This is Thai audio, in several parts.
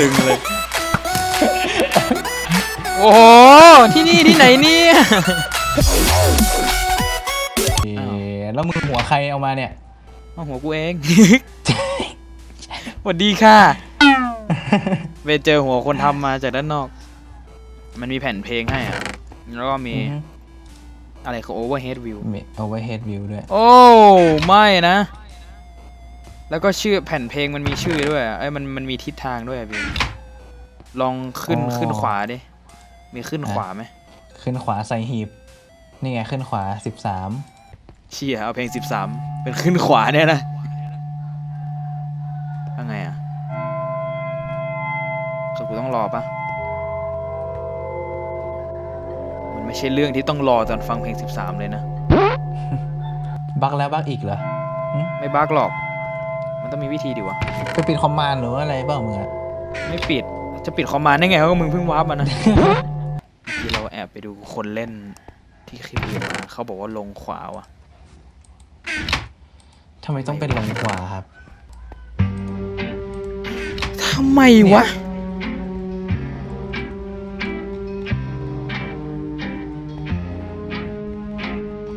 ดึงเลย โอ้โห ที่นี่ที่ไหนเนี่ย เอ๊ะแล้วมึงหัวใครเอามาเนี่ย เอาหัวกูเอง สวัสดีค่ะ ไปเจอหัวคนทำมาจากด้านนอก มันมีแผ่นเพลงให้อะแล้วก็มีอะไรคือ overhead view มี overhead view ด้วย โอ้ ไม่นะ แล้วก็ชื่อแผ่นเพลงมันมีชื่อด้วยอะเอ้ยมันมันมีทิศทางด้วยอะพี่ลองขึ้นอ๋อ ขึ้นขวาดิ มีขึ้นขวาไหมขึ้นขวาใส่หีบ นี่ไงขึ้นขวาสิบสามเชี่ยเอาเพลงสิบสามเป็นขึ้นขวาเนี่ยนะยังไงอะคือกูต้องรอปะมันไม่ใช่เรื่องที่ต้องรอตอนฟังเพลงสิบสามเลยนะ บักแล้วบักอีกเหรอไม่บั๊กหรอก มันต้องมีวิธีดิวะไปปิดคอมมานด์หรือว่าอะไรเปล่ามึงอะไม่ปิด จะปิดคอมมานด์ได้ไงเขาก็มึงเพิ่งวาร์ปมานะ ที่เราแอบไปดูคนเล่นที่คลิปวิวมาเขาบอกว่าลงขวาว่ะ ทำไมต้องเป็นลงขวาครับ ทำไมวะ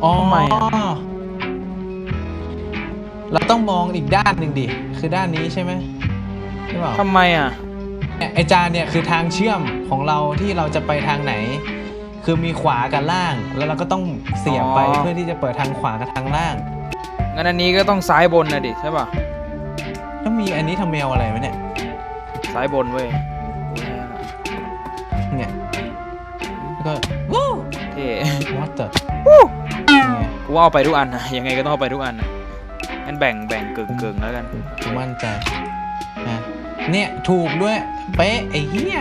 อ๋อทำไมอะ เราต้องมองอีกด้านหนึ่งดิ คือด้านนี้ใช่ไหมใช่เปล่าทำไมอะ เนี่ยไอจานเนี่ยคือทางเชื่อมของเราที่เราจะไปทางไหน คือมีขวากับล่าง แล้วเราก็ต้องเสียบไปอ๋อ เพื่อที่จะเปิดทางขวากับทางล่าง งั้นอันนี้ก็ต้องซ้ายบนนะดิใช่ป่ะแล้วมีอันนี้ทำแมวอะไรไหมเนี่ย ซ้ายบนเว้ยเนี่ยแล้วก็วู้เท่ what the เนี่ยกูว่าเอาไปทุกอันนะยังไงก็ต้องเอาไปทุกอันนะ งั้นแบ่งแบ่งกึ่งกึ่งแล้วกันกูมั่นใจนะเนี่ยถูกด้วย เป๊ะไอ้เหี้ย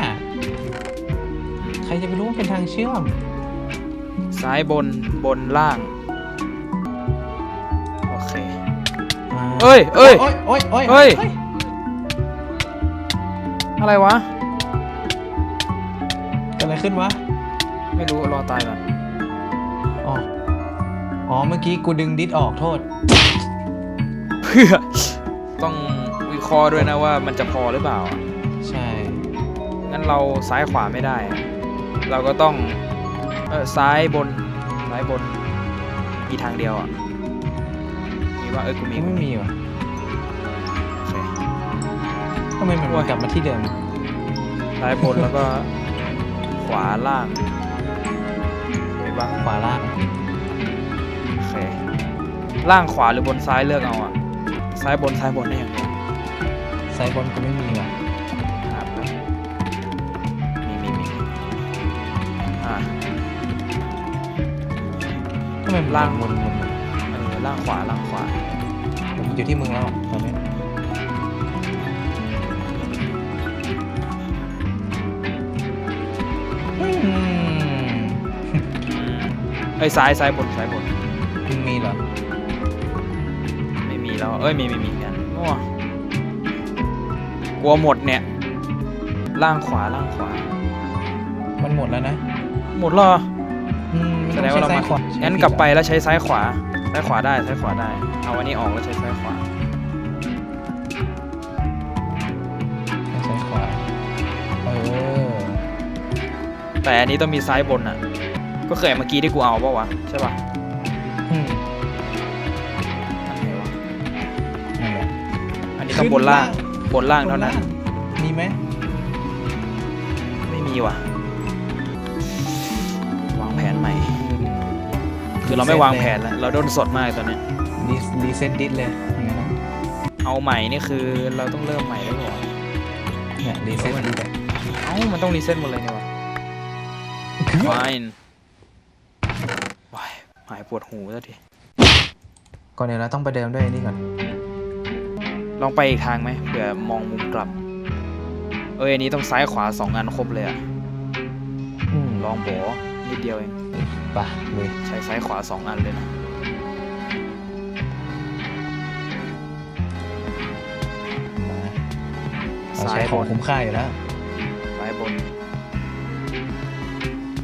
ใครจะไปรู้ว่าเป็นทางเชื่อม ซ้ายบนบนล่าง โอเคอ่าเอ้ยเอ้ย โอ้ยโอ้ยโอ้ยเฮ้ย อะไรวะ เกิดอะไรขึ้นวะ ไม่รู้รอตายก่อนอ๋อ อ๋อ เมื่อกี้กูดึงดิสออกโทษเพื่อ ต้องวิเคราะห์ด้วยนะว่ามันจะพอหรือเปล่า ใช่ งั้นเราซ้ายขวาไม่ได้อะเราก็ต้องเออซ้ายบนซ้ายบนมีทางเดียวอะมีว่าเออกูมีกูไม่มีว่ะโอเคทำไมมันวนกลับมาที่เดิม ซ้ายบนแล้วก็ ขวาล่างมีบ้างขวาล่างโอเคล่างขวาหรือบนซ้ายเลือกเอาอะ ซ้ายบนซ้ายบนได้ยังไงไซบนก็ไม่มีว่ะหาแป๊บมีมีมีอ่า ทำไมมันล่าง วนวนวนเออล่างขวาล่างขวา ผมอยู่ที่มึงแล้วตอนนี้อืมอืมเอ้ยซ้ายซ้ายบนซ้ายบนมึงมีเหรอไม่มี แล้วเอ้ยมีมีมีกันมั่วกลัวหมดเนี่ย ล่างขวาล่างขวา มันหมดแล้วนะหมดเหรออืมมันแสต้ดองงว่าใช้เราซ้ามายขวางั้งั้นกลับไปแล้วใช้ซ้ายขวาซ้ายขวาได้ซ้ายขวาได้เอาอันนี้ออกแล้วใช้ซ้ายขวาซ้ายขวาเออแต่อันนี้ต้องมีซ้ายบนอะ ก็เคยเมื่อกี้ที่กูเอาปะวะใช่ปะ ต้องบนล่างบนล่างเท่านั้น มีไหมไม่มีว่ะ วางแผนใหม่ คือเราไม่วางแผนแล้ว เราโดนสดมากตอนเนี้ยรีรีเซ็ตดิสเลยอย่างนั้นนะเอาใหม่นี่คือเราต้องเริ่มใหม่ได้ก่อนเนี่ยรีเซ็ตดิสอะเอ้ามันต้องรีเซ็ตหมดเลยเนี่ยวะ fine ว้ายหายปวดหูแล้วทีก่อนเดี๋ยวเราต้องไปเดิมด้วยนี่ก่อน ลองไปอีกทางไหมเผื่อมองมุมกลับ เอ้ยอันนี้ต้องซ้ายขวาสองอันครบเลยอะอืมลองโบนิดเดียวเอง ไปะเลยใช้ซ้ายขวาสองอันเลยนะ มาเราซ้าใช้ยขบองนคุ้มค่าอยู่แล้วซ้ายบน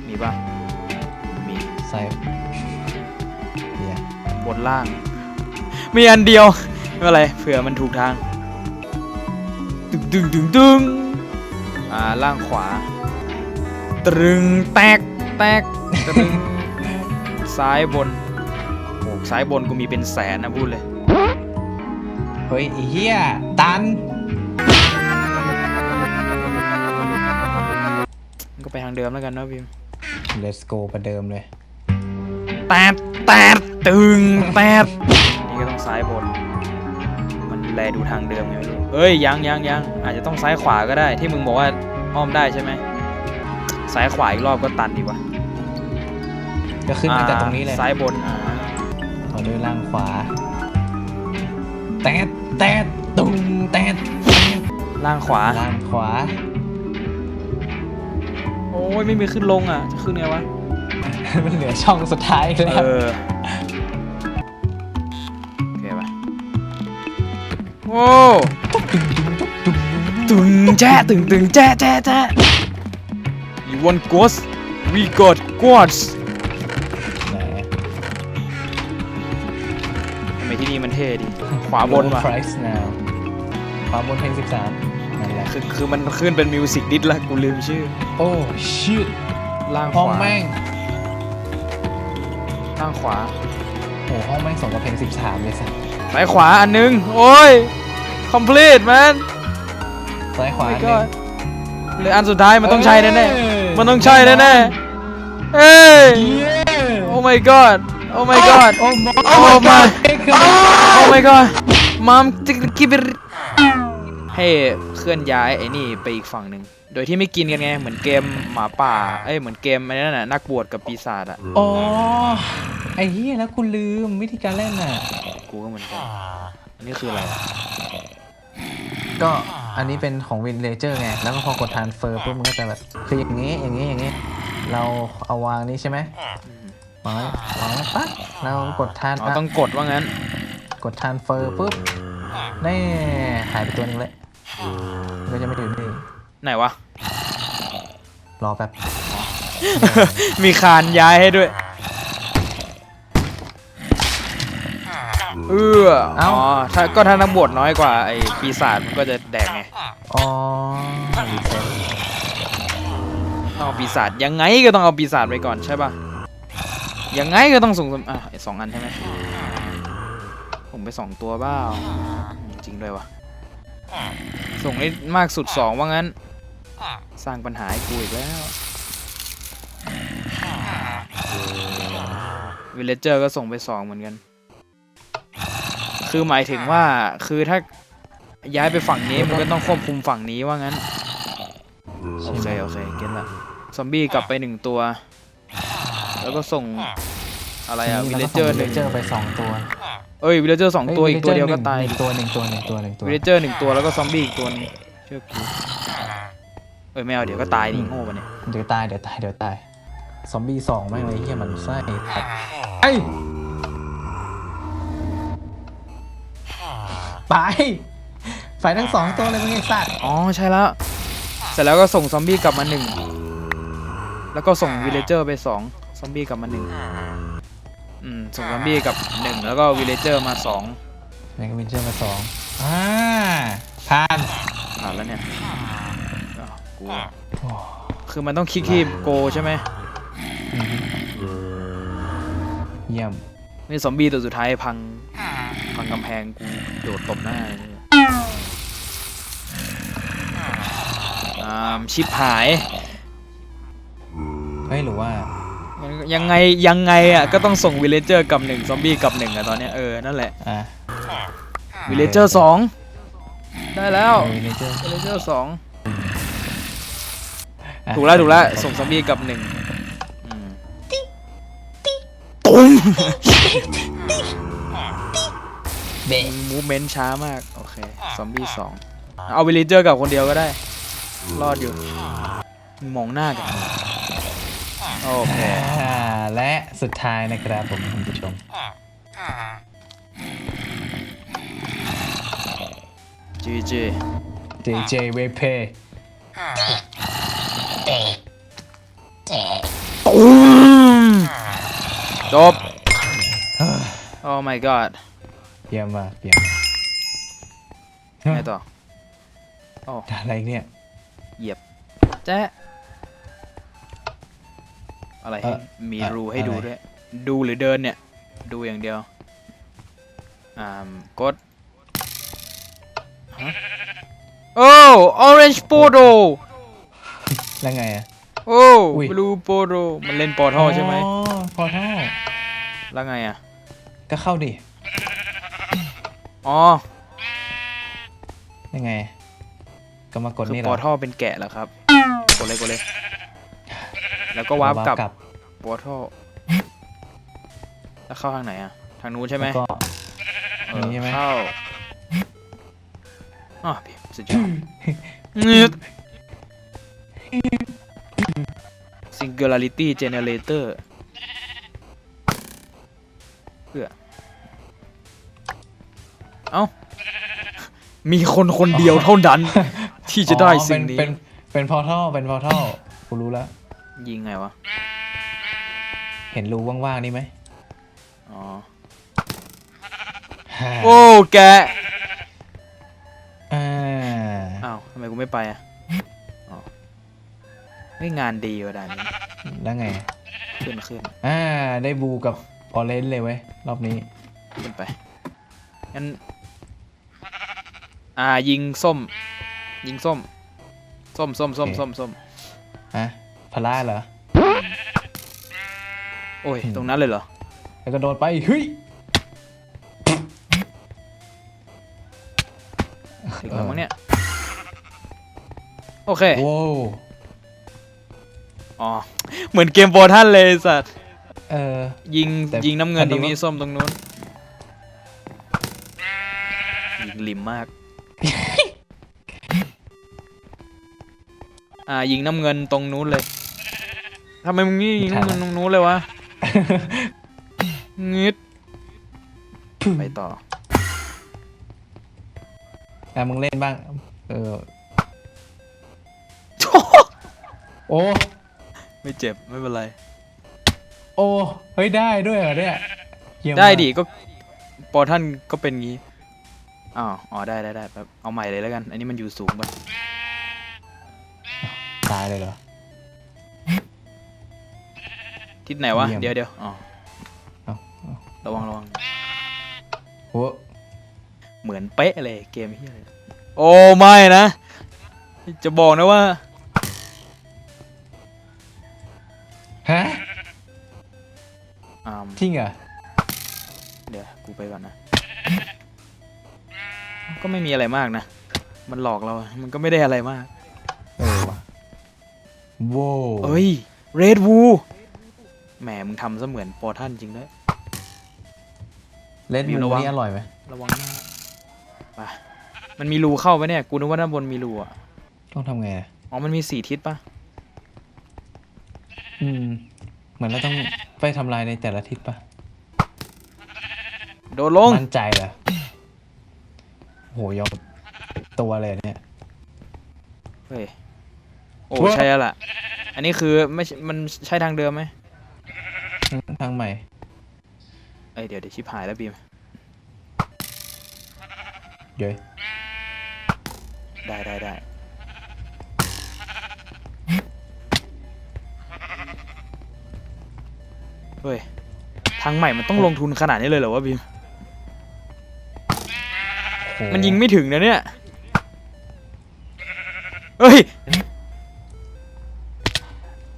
มีปะมีใส่เนี่ยบนล่าง มีอันเดียว ไม่เป็นไรเผื่อมันถูกทาง ดึงดึงดึงดึงอ่าล่างขวา ตรึงแตกแตกตรึงซ้ายบนโอ้ซ้ายบนกูมีเป็นแสนนะพูดเลย เฮ้ยไอ้เหี้ยตันมัน ก็ไปทางเดิมแล้วกันเนอะพิม let's go ประเดิมเลย แตดแตดตึงแตดนี่ก็ต้องซ้ายบนมัน แลดูทางเดิมไงไม่รู้เอ้ยยังยังยังอาจจะต้องซ้ายขวาก็ได้ ที่มึงบอกว่าอ้อมได้ใช่ไหมซ้ายขวาอีกรอบก็ตันดีวะก็ขึ้นมาแต่ตรงนี้เลยซ้ายบนอ่าต่อด้วยล่างขวา แตดแตดตุ้งแตดแตดล่างขวาล่างขวา โอ้ยไม่มีขึ้นลงอะจะขึ้นไงวะ มันเหลือช่องสุดท้ายแล้วเออโอ โอ้ตึงแจ๊ะตึงตึงแจ๊ะแจ๊ะแจ๊ะ You want ghost we got ghosts ไหนทำไมที่นี่มันเท่ดีขวาบน Low ว่ะ price now ขวาบนเพลง13นั่นแหละคือคือมันขึ้นเป็นมิวสิกดิสละกูลืมชื่อ โอ้ shit ล่างขห้องวาแม่งล่างขวา โอ้ห้องแม่งสองกับเพลง13เลยสัส ซ้ายขวาอันนึง โอ้ย complete man ซ้ายขวาไม่หก็นึ่งเหลืออันสุดท้ายมันต้องใช่แน่เอ้ยๆมันต้องใช่แน่ๆเอ้ย Yeah Oh my god Oh my god โอ้ Oh my my Oh my god มัมจิกกิบ ให้เคลื่อนย้ายไอ้นี่ไปอีกฝั่งหนึ่งโดยที่ไม่กินกันไง เหมือนเกมหมาป่า เอ้ยเหมือนเกมไอ้นั่นน่ะนักบวชกับปีศาจอะอ๋อไอ้เหี้ยแล้วกูลืมวิธีการเล่นน่ะกูก็เหมือนกันอันนี้คืออะไรอะก็อันนี้เป็นของวินเลเจอร์ไง แล้วก็พอกดทานเฟอร์ปุ๊บมันก็จะแบบคืออย่างนี้อย่างนี้อย่างนี้ เราเอาวางนี้ใช่ไหมวางไว้วางไว้ปั๊บเรากดทานอ๋อต้องกดว่างั้น กดทานเฟอร์ปุ๊บนี่หายไปตัวหนึงเลยมัน ก็จะไม่อยู่นี่ไหนวะ รอแป๊บ มีคานย้ายให้ด้วย เอออ๋อถ้าก็ถ้านักบวชน้อยกว่าไอ้ปีศาจมันก็จะแดกไงอ๋อรีเซ็ตต้องเอาปีศาจยังไงก็ต้องเอาปีศาจไปก่อนใช่ป่ะ ยังไงก็ต้องส่งสมอะไอ้สองอันใช่ไหมผมไปสองตัวเปล่าอืมจริงด้วยวะ ส่งได้มากสุดสองว่างั้น สร้างปัญหาให้กูอีกแล้ววิลเลเจอร์ก็ส่งไปสองเหมือนกัน คือหมายถึงว่าคือถ้าย้ายไปฝั่งนี้มันก็ต้องควบคุมฝั่งนี้ว่างั้น โอเค โอเคเก็ตละซอมบี้กลับไปหนึ่งตัว แล้วก็ส่งอะไรอะวิลเลเจอร์หวินึ่งเลเจอร์ไปสองตัว เอ้ยวิลเลเจอร์สองตัวอีกตัวเดียวก็ตายหนึ่งตัวหนึ่งตัวหนึ่งตัวหนึ่งตัววิลเลเจอร์หนึ่งตัวแล้วก็ซอมบี้อีกตัวหนึงเชื่อกูเอ้ยไม่เอาเดี๋ยวก็ตายดิโง่ปะเนี่ยเดี๋ยวตายเดี๋ยวตายเดี๋ยวตายซอมบี้สองแม่งเลยเฮียมันไส้ผัดไอ้ไปไฟทั้งสองตัวเลยมึงไอ้สัตว์อ๋อใช่แล้วเสร็จแล้วก็ส่งซอมบี้กลับมาหนึ่งแล้วก็ส่งวิลเลเจอร์ไปสองซอมบี้กลับมาหนึ่ง อืมส่งซอมบี้กลับหนึ่งแล้วก็วิลเลเจอร์มาสองแม่งก็วินเจอร์มาสองอ่าผ่านผ่านแล้วเนี่ยอ้าวกูโอ้คือมันต้องคลิกที่โกใช่ไหมเยี่ยมนี่ซอมบี้ตัวสุดท้ายพังพังกำแพงกูโดดตบหน้าเลยเนี่ยอ่าชิปหายเฮ้ยหรือว่า ยังไงยังไงอะก็ต้องส่งวิลเลเจอร์กับหนึ่งซอมบี้กับหนึ่งอะตอนเนี้ยเออนั่นแหละอะวิลเลเจอร์สองได้แล้ววินเลเจอร์วิลเลเจอร์สองถูกแล้วถูกแล้วส่งซอมบี้กับหนึ่งอืมตุ้มเบะมูเมนต์ช้ามากโอเคซอมบี้สองเอาวิลเลเจอร์กับคนเดียวก็ได้ รอดอยู่มึงมองหน้ากันทำไม โอเค อ่าและสุดท้ายนะครับผมคุณผู้ชมจีจี JJ w e p a y ตุ้มจบโอ้ my god เยี่ยมมากเยี่ยมมากไงต่ออะไรเนี่ย เหยียบ แจ๊ะ อะไรให้เอ่อมีเอ่อรูให้ดูอะไรด้วย ดูหรือเดินเนี่ย ดูอย่างเดียว อ่ามกดฮะโอ้ orange photo แล้วไงอะโอ้อุ้ย blue photo มันเล่นปอท่อใช่ไหมอ๋อพอท่อแล้วไงอะ ก็เข้าดิ อ๋อยังไง ก็มากดคือนี่เหปรออท่อเป็นแกะเหรอครับ กดเลยกดเลย แล้วก็วาร์ปกลับปอท่อแล้วเข้าทางไหนอะ ทางนู้นใช่ไหมแล้วก็เออย่างอนี้ใช่ไหม เข้าอ๋อพี่สุดยอดเงือก singularity generator เพื่อเอ้า มีคนคนเดียวเท่านั้น ที่จะได้อ๋อสิ่งนี้เป็นเป็นเป็นพอท่อเป็นพอท่อกูรู้แล้ว ยิงไงวะ เห็นรูว่างๆนี่ไหมอ๋อ ฮ่าโอ้แกะอ่าอ้าวทำไมกูไม่ไปอะ อ๋อไม่งานดีว่ะด่านนี้แล้วไง ขึ้นขึ้นอ่า ได้บูกับออเรนจ์เลยเว้ย รอบนี้ ขึ้นไป งั้น อ่ายิงส้ม ยิงส้ม ส้มส้มส้มโอเคส้มส้มฮะ พลาเหรอ โอ้ยอืมตรงนั้นเลยเหรอ แล้วก็โดนไปเฮ้ยถึงแล้วมั้งเนี่ย โอเค โว้วอ๋อ เหมือนเกมโปรท่านเลยไอ้สัตว์ เออ ยิง แต่ยิงน้ำเงินพอดีตรงนี้ว่าส้มตรงนู้น ยิงริมมาก อ่า ยิงน้ำเงินตรงนู้นเลย ทำไมมึงนี่ยิงน้ำเงินตรงนู้นเลยวะงึดไปต่ออะมึงเล่นบ้าง เออ โอ้ ไม่เจ็บ ไม่เป็นไร โอ้ เฮ้ย ได้ด้วยเหรอเนี่ยเยี่ยมได้มากดิ ก็ปอท่านก็เป็นงี้อ้าวอ๋อ ได้ได้ได้แป๊บเอาใหม่เลยแล้วกัน อันนี้มันอยู่สูงไปตายเลยเหรอ ทิศไหนวะ เยี่ยม เดี๋ยวเดี๋ยวอ๋อเอาเอาระวังระวัง โอ้เหมือนเป๊ะเลยเกมเฮียเลยโอ้ไม่นะ จะบอกนะว่า ฮะอ่ามจริงเหรอเดี๋ยวกูไปก่อนนะ ก็ไม่มีอะไรมากนะ มันหลอกเรา มันก็ไม่ได้อะไรมาก เออว่ะโว้วเอ้ย เรดวู แหมมึงทำซะเหมือนปอท่านจริงด้วย เล่นมีมูระวัง นี่อร่อยไหมระวังหน้าไปมันมีรูเข้าปะเนี่ย กูนึกว่าด้านบนมีรูอะ ต้องทำไงอะอ๋อ มันมีสี่ทิศปะอืม เหมือนเราต้องไปทำลายในแต่ละทิศปะโดดลง มั่นใจเหรอโหยอมตัวเลยเนี่ย เฮ้ย โอ้ว่าใช่แล้วล่ะ อันนี้คือไม่ใช่มันใช่ทางเดิมไหม ทางใหม่เอ้ยเดี๋ยวเดี๋ยวชิบหายแล้วบีมเดี๋ยวได้ได้ได้เฮ้ยทางใหม่มันต้องลงทุนขนาดนี้เลยเหรอวะบีมโหมันยิงไม่ถึงนะเนี่ย เฮ้ย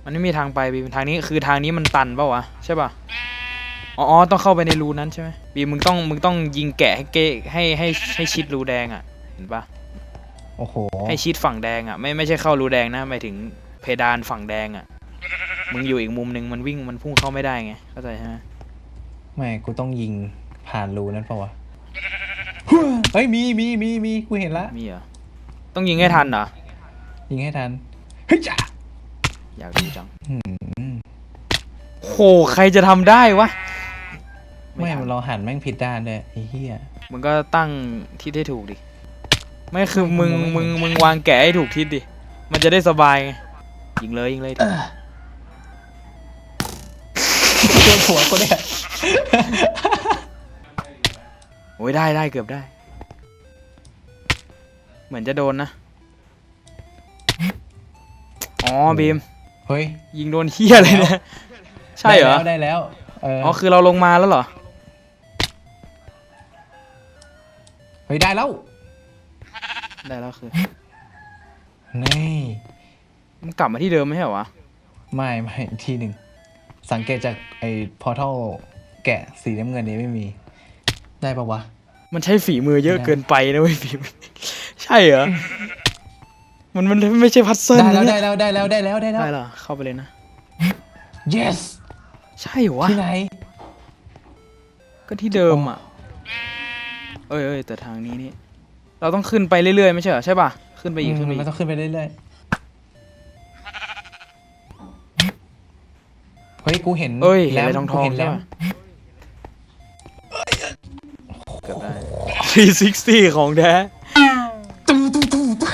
มันไม่มีทางไปบีมทางนี้คือทางนี้มันตันเปล่าวะใช่ป่ะอ๋ออ๋อต้องเข้าไปในรูนั้นใช่ไหมบีมมึงต้องมึงต้องยิงแกะให้เกะให้ให้ให้ชิดรูแดงอะเห็นปะโอ้โหให้ชิดฝั่งแดงอะไม่ไม่ใช่เข้ารูแดงนะหมายถึงเพดานฝั่งแดงอะมึงอยู่อีกมุมหนึ่งมันวิ่งมันพุ่งเข้าไม่ได้ไงเข้าใจใช่ไหมไม่กูต้องยิงผ่านรูนั้นปะวะเฮ้ยมีมีมีมีกูเห็นละมีเหรอต้องยิงให้ทันเหรอยิงให้ทันเฮ้ยจ้า อยากดูจังอืมโหใครจะทำได้วะ ไม่ทันเราหันแม่งผิดด้านเลยไอ้เหี้ย มึงก็ตั้งทิศให้ถูกดิ ไม่คือมึงมึมึงงมึงวางแกะให้ถูกทิศดิ มันจะได้สบายไงยิงเลยยิงเลยโดนหัวกูเนี่ยโอ้ยได้ได้เกือบได้ เหมือนจะโดนนะ อ๋อบีม เฮ้ยยิงโดนเฮียเลยนะใช่เหรอได้แล้วได้แล้วเอออ๋อคือเราลงมาแล้วเหรอเฮ้ยได้แล้ว ได้แล้วคือนี่มันกลับมาที่เดิมไม่ใช่เหรอวะไม่ไม่อีกทีหนึ่งสังเกตจากไอ้พอร์ทัลแกะสีน้ำเงินนี้ไม่มี ได้ปะวะ มันใช้ฝีมือเยอะได้เกินไปนะเว้ยบีมใช่เหรอ มันมันไม่ใช่พัซเซิลได้แล้วนะได้แล้วได้แล้วได้แล้วได้แล้ว ได้เหรอเข้าไปเลยนะ yes ใช่เหรอวะที่ไหน ก็ที่เดิมอะ เอ้ยเอ้ยแต่ทางนี้นี่ เราต้องขึ้นไปเรื่อยๆ ไม่ใช่เหรอใช่ป่ะ ขึ้นไปอีกขึ้นไปอืมอีมันกต้องขึ้นไปเรื่อยๆ เฮ้ยกูเห็นเอ้ยเห็นแล้อะไรวทองทกูองเห็นใช่แล้วป่ะเกือบได้360 ของแท้ ตู้ตู้ตู้ตู้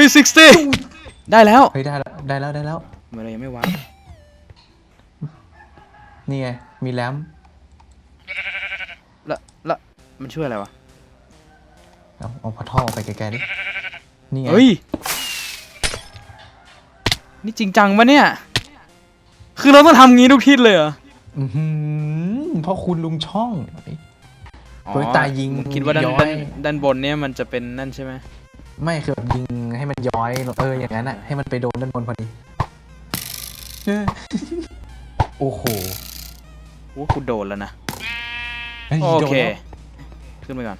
360 ได้แล้ว เฮ้ยได้แล้วได้แล้วได้แล้วทำไมันยังไม่ว้าร์ปนี่ไงมีแรมป์ละละมันช่วยอะไรวะ เอาเอาพอท่อไปไกลๆดินี่ไงเฮ้ย นี่จริงจังปะเนี่ย คือเราต้องทำงี้ทุกทิศเลยเหรออือหือพ่อคุณลุงช่องอ๋อเฮ้ยตายิงมึคิดว่าด้านย้อยด้านด้านบนเนี่ยมันจะเป็นนั่นใช่ไหมไม่คือแบบยิงให้มัน ย้อยลงเอออย่างนั้นอะให้มันไปโดนด้านบนพอดีเออโอ้โหโอ้กูโดนแล้วนะฮ้ยโอโดนเค แล้วขึ้นไปก่อน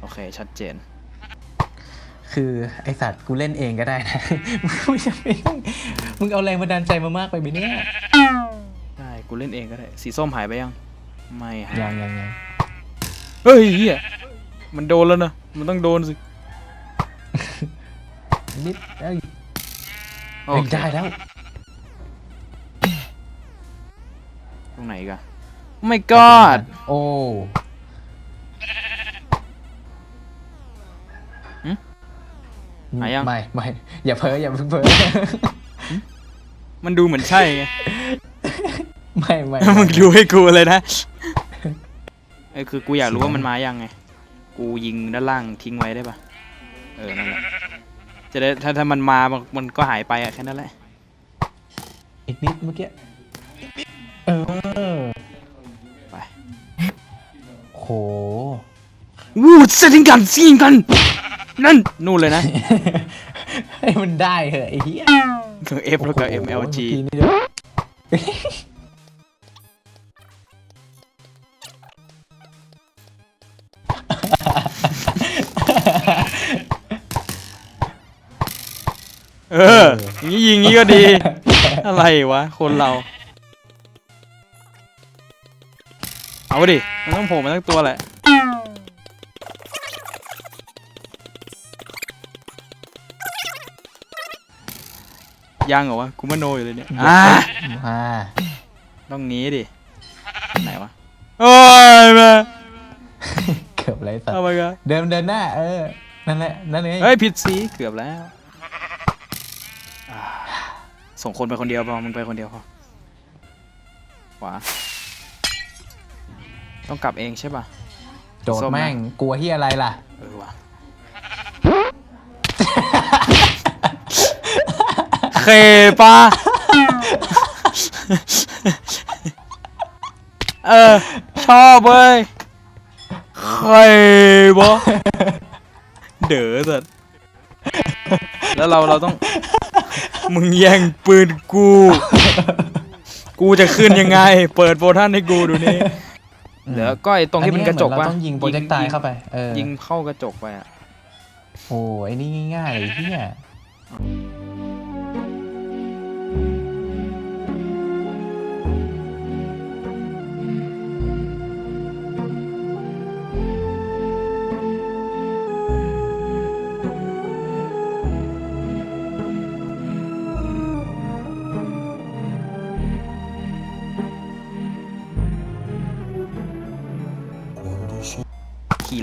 โอเค ชัดเจน คือไอสัตว์กูเล่นเองก็ได้นะมึงไม่จำเป็นต้องมึงเอาแรงบันดาลใจมามากไปไหมเนี่ยได้ กูเล่นเองก็ได้ สีส้มหายไปยัง ไม่หายยังยังยังเฮ้ยเฮียมันโดนแล้วนะ มันต้องโดนสินิดเอ้ยโอเฮ้ยเคได้แล้ว ตรงไหนอีกันไม่กอดโอ้หึหายังไม่ไม่อย่าเพ้ออย่าเพิ่งเพ้อมันดูเหมือนใช่ไงไม่ไม่มึงดูให้กูเลยนะเออคือกูอยากรู้ว่ามันมายังไง กูยิงด้านล่างทิ้งไว้ได้ปะเออ นั่นแหละ จะได้ถ้าถ้ามันมามันมันก็หายไปอะแค่นั้นแหละ อีกนิดเมื่อกี้ เออ ไป โห วูดเซตติ้งกันซีนกัน นั่น นู่นเลยนะ ให้มันได้เหอะไอ้เหี้ยเครื่อง F แล้วก็โอ้โห MLG เมื่อกี้นี่เดี๋ยว ก็ดี อะไรวะ คนเรา เอาดิ มันต้องโผล่มาทั้งตัวแหละ ยังเหรอวะ กูมโนอยู่เลยเนี่ยอ่ามาต้องงี้ดิ ไหนวะ โอ้ยมาเกือบไรสัตเอาว์ไปกันเดินเดินหน้า เออ นั่นแหละ นั่นเอง เฮ้ย ผิดสี เกือบแล้วอ่า ส่งคนไปคนเดียวพอมึงไปคนเดียวพอขวา ต้องกลับเองใช่ป่ะ โดดแม่งกลัวเฮียอะไรล่ะ เออว่ะเคปะเออ ชอบเว้ยเคปะเด๋อสัตว์แล้วเราเราต้อง มึงแย่งปืนกู กูจะขึ้นยังไง เปิดโปรท่านให้กูดูนี่เหลือก็ไอ้ตรงที่เป็นกระจกอัปะเหมือนเราต้องยิงโปรเจกต์ตายเข้าไปเออยิงเข้ากระจกไปอะโอ้ไอ้นี่ง่ายๆเลยเฮีย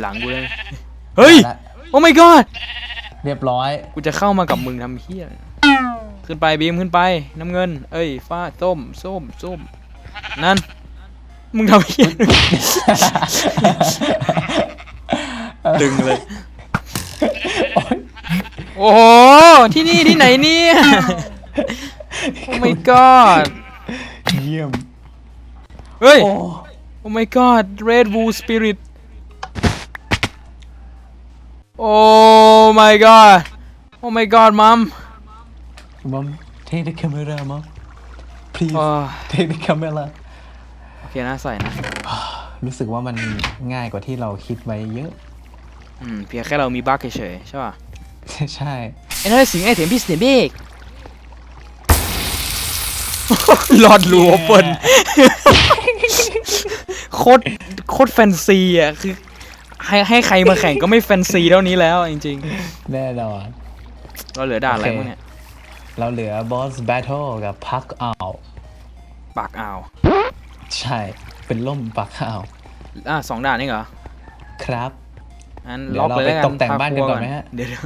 หลังกูเลย เฮ้ย ละโอ้ my god เรียบร้อย กูจะเข้ามากับมึงทำเฮียอะไรขึ้นไปบีมขึ้นไป น้ำเงิน เอ้ย ฟ้าส้มส้มส้มนั่น มึงทำเหี้ยดึงเลย โอ้โห ที่นี่ที่ไหนเนี่ย โอ้ my god เยี่ยม เฮ้ย โอ้ โอ้ my god Red Bull Spirit โอ้ my god โอ้ my god มัม Mom take the camera mom please โอ้ take the camera โอเคนะใส่นะ รู้สึกว่ามันง่ายกว่าที่เราคิดไว้เยอะ อืม เพียงแค่เรามีบั๊กเฉยๆใช่ป่ะใช่ ไอ้นั่นสิ่งไอ้เถียมพี่เสียเบกหลอดรูโอเปิลโคตรโคตรแฟนซีอะ คือ ให้ให้ใครมาแข่งก็ไม่แฟนซีเท่านี้แล้วจริงแน่นอน ๆ เราเหลือด่านอะไรโอเคบ้างเนี่ยเราเหลือ boss battle กับพักอ่าวปากอ่าวใช่ เป็นล่มปักอ่าวอะสองด่านนี่เหรอครับงั้นเดี๋ยวล็อกเลยแล้วกันเราไปตกแต่งบ้านกันก่อนไหมฮะ เดี๋ยวเดี๋ยว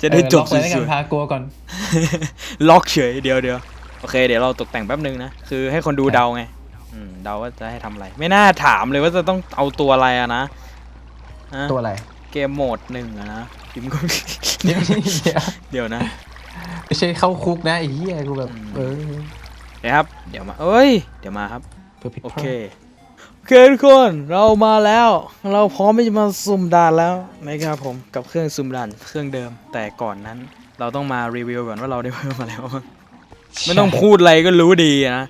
จะได้เออจบล็อกเลยแล้วสกัวยนๆพากลัวก่อนๆล็อกเฉยเดี๋ยวเดี๋ยวโอเคเดี๋ยวเราตกแต่งแป๊บนึงนะ คือให้คนดูเดาไง อืมเดาว่าจะให้ทำอะไร ไม่น่าถามเลยว่าจะต้องเอาตัวอะไรอะนะฮะตัวอะไรเกมโหมดหนึ่งอะนะพิมพ์ก็ เดี๋ยวเดี๋ยวเดี๋ยวนะไม่ใช่เข้าคุกนะไอ้เหี้ยกูแบบเออเดี๋ยวครับ เดี๋ยวมาเอ้ย เดี๋ยวมาครับ เพื่อผิดโอพลาเค ดโอเคทุกคนเรามาแล้ว เราพร้อมที่จะมาสุ่มด่านแล้วนะครับผมกับเครื่องสุ่มด่านเครื่องเดิม แต่ก่อนนั้น เราต้องมารีวิวก่อนว่าเราได้เพิ่มอะไรบ้างไม่ต้องพูดอะไรก็รู้ดีอะนะ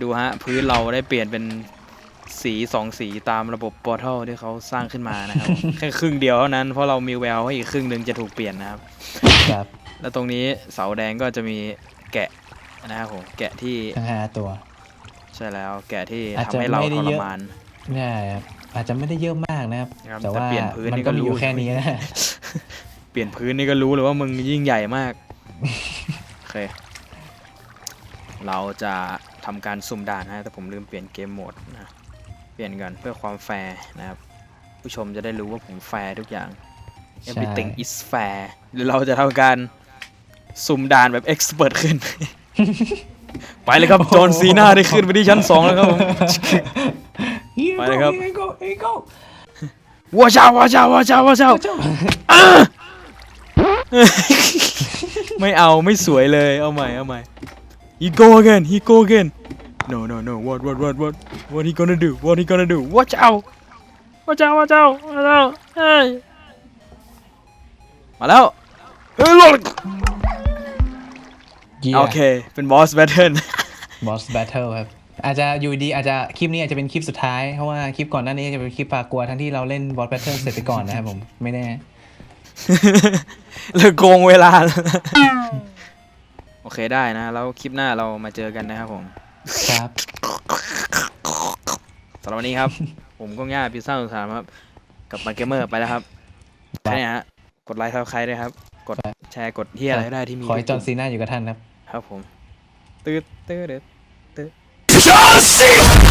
ดูฮะ พื้นเราได้เปลี่ยนเป็นสีสองสีตามระบบปอร์ทัลที่เขาสร้างขึ้นมานะครับ แค่ครึ่งเดียวเท่านั้นเพราะเรามีแววว่าอีกครึ่งหนึ่งจะถูกเปลี่ยนนะครับ ครับ แล้วตรงนี้เสาแดงก็จะมีแกะนะครับผมแกะที่ทั้งห้าตัว ใช่แล้วแกะที่อาจทำจะให้เราไม่ได้ทรเยอะ มานเนี่ยครับอาจจะไม่ได้เยอะมากนะครับ ครับแต่แต่ว่าเปลี่ยนพื้นมันนี่ก็ก็มีอยู่รู้แค่นี้นะ เปลี่ยนพื้นนี่ก็รู้เลยว่ามึงยิ่งใหญ่มาก โอเค เราจะทำการสุ่มด่านนะแต่ผมลืมเปลี่ยนเกมโหมดนะเปลี่ยนกันเพื่อความแฟร์นะครับ ผู้ชมจะได้รู้ว่าผมแฟร์ทุกอย่างใช่ everything is fair หรือเราจะทำการสุ่มด่านแบบ expert ขึ้น ไปเลยครับ จอห์นซีนาได้ขึ้นไปที่ชั้นสองแล้วครับผมไปเลยครับ Here you go, here you go. ว้าชาวว้าชาวว้าชาวว้าชาวไม่เอาไม่สวยเลยเอาใหม่เอาใหม่ he go again he go again no no no what what what what what he gonna do what he gonna do watch out watch out watch out watch out เฮ้ยมาแล้วเฮ้ยลง Yeah. โอเค เป็นบอสแบทเทิล Boss Battle ครับ อาจจะอยู่ดีอาจจะคลิปนี้อาจจะเป็นคลิปสุดท้าย เพราะว่าคลิปก่อนหน้านี้จะเป็นคลิปปากกลัวทั้งที่เราเล่น Boss Battle เสร็จไปก่อนนะครับผม ไม่แน่เลยโกงเวลา โอเคได้นะ แล้วคลิปหน้าเรามาเจอกันนะครับผม ครับ สำหรับวันนี้ครับ ผมก้องย่าพิซซ่าสุสานครับ กับมาเกมเมอร์ไปแล้วครับแค่นี้ฮะ กดไลค์ทับใครด้วยครับ กดแชร์กดที่อะไรก็ได้ที่มีขอให้จอห์นซีน่าอยู่กับท่านครับ ครับผม ตืดตืดตืด John Cena!